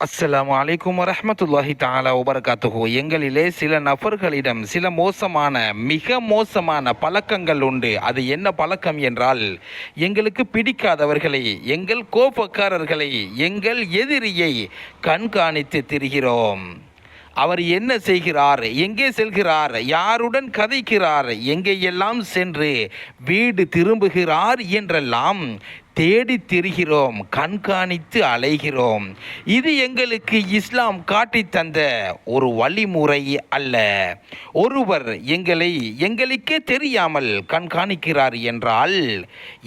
அஸ்லாம் வலைக்கம் வரமத்துல்லாஹி தாலா வபரகாத்துஹு. எங்களிலே சில நபர்களிடம் சில மோசமான மிக மோசமான பழக்கங்கள் உண்டு. அது என்ன பழக்கம் என்றால் எங்களுக்கு பிடிக்காதவர்களை எங்கள் கோபக்காரர்களை எங்கள் எதிரியை கண்காணித்து திரிகிறோம். அவர் என்ன செய்கிறார்? எங்கே செல்கிறார்? யாருடன் கதைக்கிறார்? எங்கேயெல்லாம் சென்று வீடு திரும்புகிறார் என்றெல்லாம் தேடி திரிகிறோம் கண்காணித்து அலைகிறோம். இது எங்களுக்கு இஸ்லாம் காட்டி தந்த ஒரு வழிமுறை அல்ல. ஒருவர் எங்களை எங்களுக்கே தெரியாமல் கண்காணிக்கிறார் என்றால்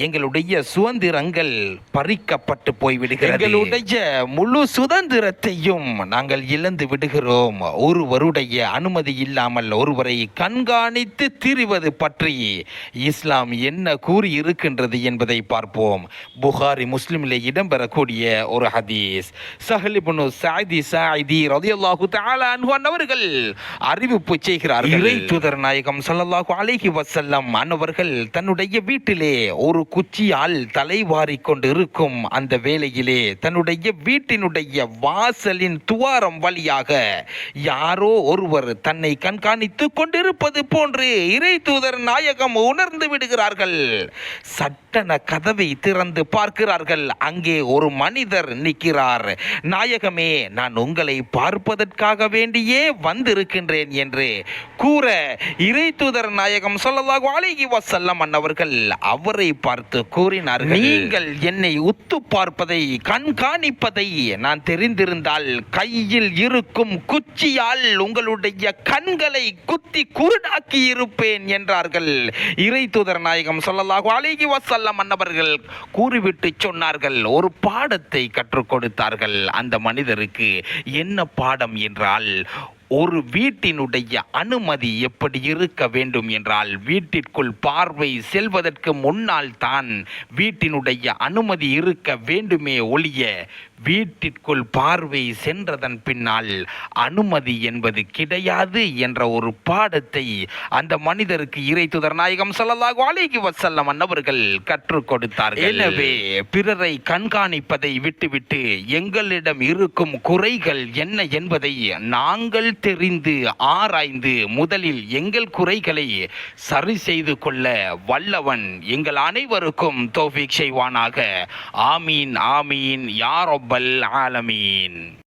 எங்களுடைய சுதந்திரங்கள் பறிக்கப்பட்டு போய்விடுகிறது. எங்களுடைய முழு சுதந்திரத்தையும் நாங்கள் இழந்து விடுகிறோம். ஒருவருடைய அனுமதி இல்லாமல் ஒருவரை கண்காணித்து திரிவது பற்றி இஸ்லாம் என்ன கூறி இருக்கின்றது என்பதை பார்ப்போம். புகாரி முஸ்லிமில் இடம்பெறக்கூடிய ஒரு ஹதீஸ். சஹலிபுனு சாயிதி சாயிதி ரதியல்லாஹு தஆலா அறிவிப்பு செய்கிறார் இறை தூதர் நாயகம் ஸல்லல்லாஹு அலைஹி வசல்லம் அன்னவர்கள் தன்னுடைய வீட்டிலே ஒரு குச்சியால் தலைவாரி கொண்டு இருக்கும் அந்த வேளையிலே தன்னுடைய வீட்டினுடைய வாசலின் துவாரம் வழியாக யாரோ ஒருவர் தன்னை கண்காணித்து கொண்டிருப்பது போன்று இறை தூதர் நாயகம் உணர்ந்து விடுகிறார்கள். சட்டன கதவை திறந்து பார்க்கிறார்கள். அங்கே ஒரு மனிதர் நிற்கிறார். நாயகமே நான் உங்களை பார்ப்பதற்காக வேண்டியே வந்திருக்கின்றேன் என்று கூற இறை தூதர் நாயகம் சொல்லதாக அழகி வசல்லம் அன்னவர்கள் அவரை பார்த்து கூறினார்கள். நீங்கள் என்னை உத்து பார்ப்பதை கண்காணிப்பதை நான் தெரிந்திருந்தால் கையில் இருக்கும் குச்சியால் உங்களுடைய கண்களை குத்தி குருடாக்கி இருப்பேன் என்றார்கள். இறை தூதர் நாயகம் சொல்லலாக அழகி வசல்லம் அன்னவர்கள் கூறிவிட்டு சொன்னார்கள். ஒரு பாடத்தை கற்றுக் கொடுத்தார்கள். அந்த மனிதருக்கு என்ன பாடம் என்றால் ஒரு வீட்டினுடைய அனுமதி எப்படி இருக்க வேண்டும் என்றால் வீட்டிற்குள் பார்வை செல்வதற்கு முன்னால் தான் வீட்டினுடைய அனுமதி இருக்க வேண்டுமே ஒழிய வீட்டிற்குள் பார்வை சென்றதன் பின்னால் அனுமதி என்பது கிடையாது என்ற ஒரு பாடத்தை அந்த மனிதருக்கு இறை நாயகம் ஸல்லல்லாஹு அலைஹி வஸல்லம் அன்னவர்கள் கற்றுக் கொடுத்தார்கள். எனவே பிறரை கண்காணிப்பதை விட்டுவிட்டு எங்களிடம் இருக்கும் குறைகள் என்ன என்பதை நாங்கள் தெரிந்து ஆராய்ந்து முதலில் எங்கள் குறைகளை சரி செய்து கொள்ள வல்லவன் எங்கள் அனைவருக்கும் தௌஃபீக் செய்வானாக. ஆமீன் ஆமீன். யா رب العالمين.